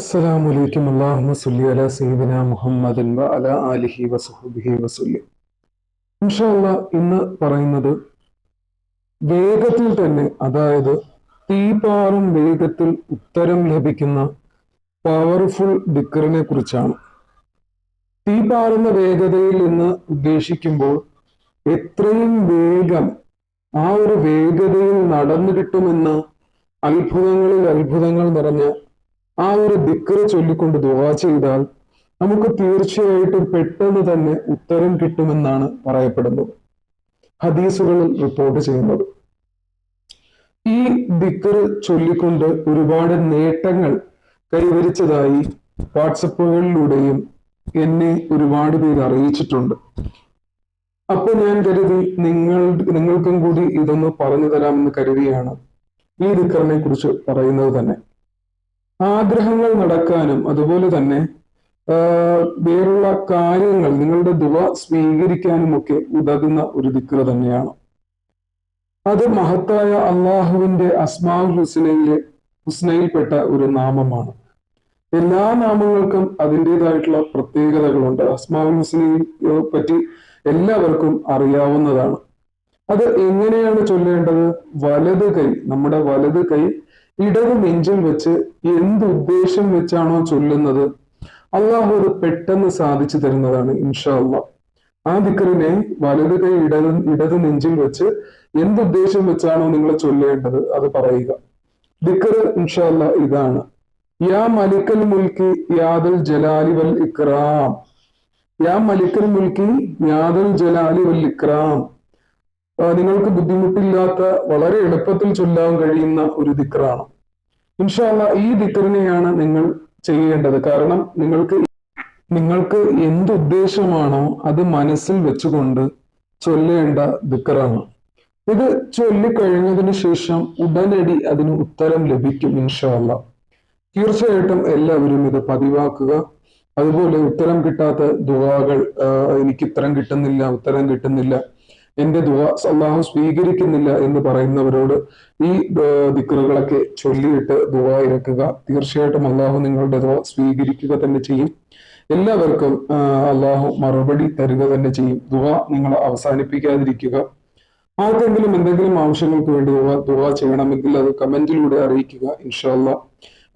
അസ്സലാമു അലൈക്കും അല്ലാഹുമ്മ സുല്ലി അലാ സയ്യിദിന മുഹമ്മദിൻ ഇന്ന് പറയുന്നത് വേഗത്തിൽ തന്നെ അതായത് തീപാറും വേഗത്തിൽ ഉത്തരം ലഭിക്കുന്ന പവർഫുൾ ദിക്കറിനെ കുറിച്ചാണ്. തീപാറുന്ന വേഗതയിൽ നിന്ന് ഉദ്ദേശിക്കുമ്പോൾ എത്രയും വേഗം ആ ഒരു വേഗതയിൽ നടന്നു കിട്ടുമെന്ന് അത്ഭുതങ്ങളിൽ അത്ഭുതങ്ങൾ നിറഞ്ഞ ആ ഒരു ദിക്കറ് ചൊല്ലിക്കൊണ്ട് ദുവാ ചെയ്താൽ നമുക്ക് തീർച്ചയായിട്ടും പെട്ടെന്ന് തന്നെ ഉത്തരം കിട്ടുമെന്നാണ് പറയപ്പെടുന്നത്. ഹദീസുകളിൽ റിപ്പോർട്ട് ചെയ്യുന്നത്. ഈ ദിക്കറ് ചൊല്ലിക്കൊണ്ട് ഒരുപാട് നേട്ടങ്ങൾ കൈവരിച്ചതായി വാട്സപ്പുകളിലൂടെയും എന്നെ ഒരുപാട് പേര് അറിയിച്ചിട്ടുണ്ട്. അപ്പൊ ഞാൻ കരുതി നിങ്ങൾ നിങ്ങൾക്കും കൂടി ഇതൊന്ന് പറഞ്ഞു തരാമെന്ന് കരുതിയാണ് ഈ ദിക്കറിനെ കുറിച്ച് പറയുന്നത് തന്നെ. ആഗ്രഹങ്ങൾ നടക്കാനും അതുപോലെ തന്നെ വേറുള്ള കാര്യങ്ങൾ നിങ്ങളുടെ ദുവ സ്വീകരിക്കാനും ഒക്കെ ഉതകുന്ന ഒരു ദിക്ര തന്നെയാണ്. അത് മഹത്തായ അള്ളാഹുവിന്റെ അസ്മാഉൽ ഹുസ്നയിലെ ഹുസ്നയിൽപ്പെട്ട ഒരു നാമമാണ്. എല്ലാ നാമങ്ങൾക്കും അതിന്റെതായിട്ടുള്ള പ്രത്യേകതകളുണ്ട്. അസ്മാഉൽ ഹുസ്നയെ പറ്റി എല്ലാവർക്കും അറിയാവുന്നതാണ്. അത് എങ്ങനെയാണ് ചൊല്ലേണ്ടത്? വലത് കൈ നമ്മുടെ വലത് കൈ ഇടത് നെഞ്ചിൽ വെച്ച് എന്ത് ഉദ്ദേശം വെച്ചാണോ ചൊല്ലുന്നത് അള്ളാഹു അത് പെട്ടെന്ന് സാധിച്ചു തരുന്നതാണ് ഇൻഷാ ആ ദിക്കറിനെ വലത് കൈ ഇടത് ഇടത് നെഞ്ചിൽ വെച്ച് എന്ത് ഉദ്ദേശം വെച്ചാണോ നിങ്ങൾ ചൊല്ലേണ്ടത് അത് പറയുക. ദിക്കർ ഇൻഷാ അള്ളാഹ് ഇതാണ്. യാ മലിക്കൽ മുൽക്കി യാദൽ ജലാലി വൽ ഇക്രാം. യാ മലിക്കൽ മുൽക്കി യാദൽ ജലാലി വൽ ഇക്രാം. നിങ്ങൾക്ക് ബുദ്ധിമുട്ടില്ലാത്ത വളരെ എളുപ്പത്തിൽ ചൊല്ലാൻ കഴിയുന്ന ഒരു ദിക്റാണ്. ഇൻഷാല്ല ഈ ദിക്റിനെയാണ് നിങ്ങൾ ചെയ്യേണ്ടത്. കാരണം നിങ്ങൾക്ക് നിങ്ങൾക്ക് എന്തുദ്ദേശമാണോ അത് മനസ്സിൽ വെച്ചുകൊണ്ട് ചൊല്ലേണ്ട ദിക്റാണ്. ഇത് ചൊല്ലിക്കഴിഞ്ഞതിന് ശേഷം ഉടനടി അതിന് ഉത്തരം ലഭിക്കും ഇൻഷാല്ല തീർച്ചയായിട്ടും എല്ലാവരും ഇത് പതിവാക്കുക. അതുപോലെ ഉത്തരം കിട്ടാത്ത ദുവാകൾ എനിക്ക് ഉത്തരം കിട്ടുന്നില്ല ഉത്തരം കിട്ടുന്നില്ല. എന്റെ ദുവ അള്ളാഹു സ്വീകരിക്കുന്നില്ല എന്ന് പറയുന്നവരോട് ഈ ദിക്കറുകളൊക്കെ ചൊല്ലിയിട്ട് ദുവ ഇറക്കുക. തീർച്ചയായിട്ടും അള്ളാഹു നിങ്ങളുടെ ദുവ സ്വീകരിക്കുക തന്നെ ചെയ്യും. എല്ലാവർക്കും അള്ളാഹു മറുപടി തരിക തന്നെ ചെയ്യും. ദുവ നിങ്ങൾ അവസാനിപ്പിക്കാതിരിക്കുക. ആർക്കെങ്കിലും എന്തെങ്കിലും ആവശ്യങ്ങൾക്ക് വേണ്ടി ദുവ ദുവ ചെയ്യണമെങ്കിൽ അത് കമന്റിലൂടെ അറിയിക്കുക ഇൻഷാല്ല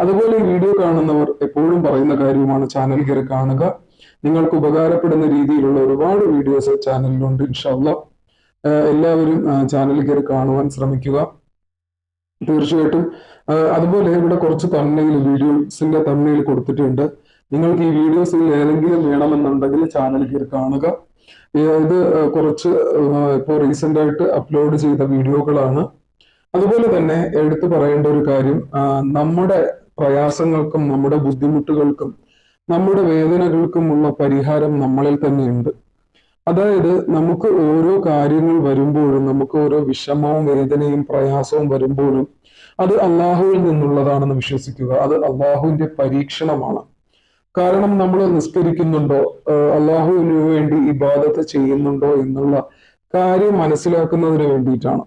അതുപോലെ വീഡിയോ കാണുന്നവർ എപ്പോഴും പറയുന്ന കാര്യമാണ് ചാനൽ കയറി കാണുക. നിങ്ങൾക്ക് ഉപകാരപ്പെടുന്ന രീതിയിലുള്ള ഒരുപാട് വീഡിയോസ് ചാനലിലുണ്ട് ഇൻഷാല്ല എല്ലാവരും ചാനൽ കയറി കാണുവാൻ ശ്രമിക്കുക. തീർച്ചയായിട്ടും അതുപോലെ ഇവിടെ കുറച്ച് തമ്മിൽ വീഡിയോസിന്റെ തമ്മിൽ കൊടുത്തിട്ടുണ്ട്. നിങ്ങൾക്ക് ഈ വീഡിയോസിൽ ഏതെങ്കിലും വേണമെന്നുണ്ടെങ്കിൽ ചാനൽ കയറി കാണുക. ഇത് കുറച്ച് ഇപ്പോൾ റീസെന്റ് ആയിട്ട് അപ്ലോഡ് ചെയ്ത വീഡിയോകളാണ്. അതുപോലെ തന്നെ എടുത്തു പറയേണ്ട ഒരു കാര്യം നമ്മുടെ പ്രയാസങ്ങൾക്കും നമ്മുടെ ബുദ്ധിമുട്ടുകൾക്കും നമ്മുടെ വേദനകൾക്കുമുള്ള പരിഹാരം നമ്മളിൽ തന്നെയുണ്ട്. അതായത് നമുക്ക് ഓരോ കാര്യങ്ങൾ വരുമ്പോഴും നമുക്ക് ഓരോ വിഷമവും വേദനയും പ്രയാസവും വരുമ്പോഴും അത് അള്ളാഹുവിൽ നിന്നുള്ളതാണെന്ന് വിശ്വസിക്കുക. അത് അള്ളാഹുവിന്റെ പരീക്ഷണമാണ്. കാരണം നമ്മൾ നിസ്കരിക്കുന്നുണ്ടോ അള്ളാഹുവിന് വേണ്ടി ഇബാദത്ത് ചെയ്യുന്നുണ്ടോ എന്നുള്ള കാര്യം മനസ്സിലാക്കുന്നതിന് വേണ്ടിയിട്ടാണ്.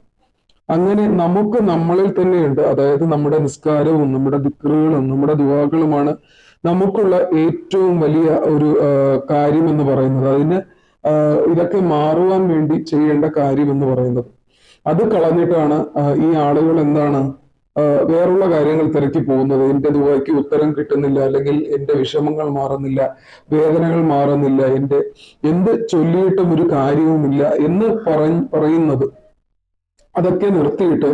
അങ്ങനെ നമുക്ക് നമ്മളിൽ തന്നെയുണ്ട്. അതായത് നമ്മുടെ നിസ്കാരവും നമ്മുടെ ദിക്കറുകളും നമ്മുടെ ദുവാകളുമാണ് നമുക്കുള്ള ഏറ്റവും വലിയ ഒരു കാര്യം എന്ന് പറയുന്നത്. അതിന് ഇതൊക്കെ മാറുവാൻ വേണ്ടി ചെയ്യേണ്ട കാര്യം എന്ന് പറയുന്നത്. അത് കളഞ്ഞിട്ടാണ് ഈ ആളുകൾ എന്താണ് വേറുള്ള കാര്യങ്ങൾ തിരക്കി പോകുന്നത്. എന്റെ ദുബായ്ക്ക് ഉത്തരം കിട്ടുന്നില്ല അല്ലെങ്കിൽ എന്റെ വിഷമങ്ങൾ മാറുന്നില്ല വേദനകൾ മാറുന്നില്ല എന്റെ എന്ത് ചൊല്ലിയിട്ടും ഒരു കാര്യവുമില്ല എന്ന് പറഞ്ഞ് പറയുന്നത്. അതൊക്കെ നിർത്തിയിട്ട്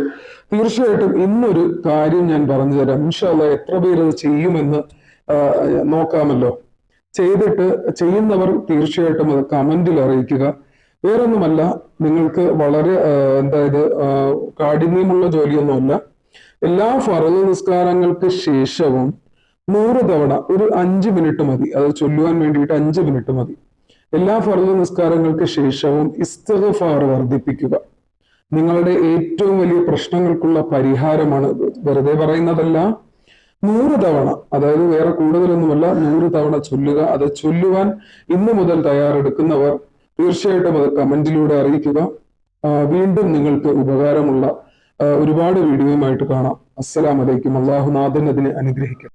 തീർച്ചയായിട്ടും ഇന്നൊരു കാര്യം ഞാൻ പറഞ്ഞു തരാം. ഇൻഷാല്ല എത്ര പേര് അത് ചെയ്യുമെന്ന് നോക്കാമല്ലോ. ചെയ്തിട്ട് ചെയ്യുന്നവർ തീർച്ചയായിട്ടും അത് കമന്റിൽ അറിയിക്കുക. വേറൊന്നുമല്ല നിങ്ങൾക്ക് വളരെ എന്തായത് കാഠിന്യമുള്ള ജോലിയൊന്നുമല്ല. എല്ലാ ഫറൽ നിസ്കാരങ്ങൾക്ക് ശേഷവും നൂറ് തവണ ഒരു അഞ്ച് മിനിറ്റ് മതി. അത് ചൊല്ലുവാൻ വേണ്ടിയിട്ട് അഞ്ച് മിനിറ്റ് മതി. എല്ലാ ഫറൽ നിസ്കാരങ്ങൾക്ക് ശേഷവും ഇസ്തഫാർ വർദ്ധിപ്പിക്കുക. നിങ്ങളുടെ ഏറ്റവും വലിയ പ്രശ്നങ്ങൾക്കുള്ള പരിഹാരമാണ് വെറുതെ പറയുന്നതല്ല നൂറ് തവണ അതായത് വേറെ കൂടുതലൊന്നുമല്ല നൂറ് തവണ ചൊല്ലുക. അത് ചൊല്ലുവാൻ ഇന്നു മുതൽ തയ്യാറെടുക്കുന്നവർ തീർച്ചയായിട്ടും അത് കമന്റിലൂടെ അറിയിക്കുക. വീണ്ടും നിങ്ങൾക്ക് ഉപകാരമുള്ള ഒരുപാട് വീഡിയോയുമായിട്ട് കാണാം. അസ്സലാമലൈക്കും അള്ളാഹുനാഥൻ അതിനെ അനുഗ്രഹിക്കും.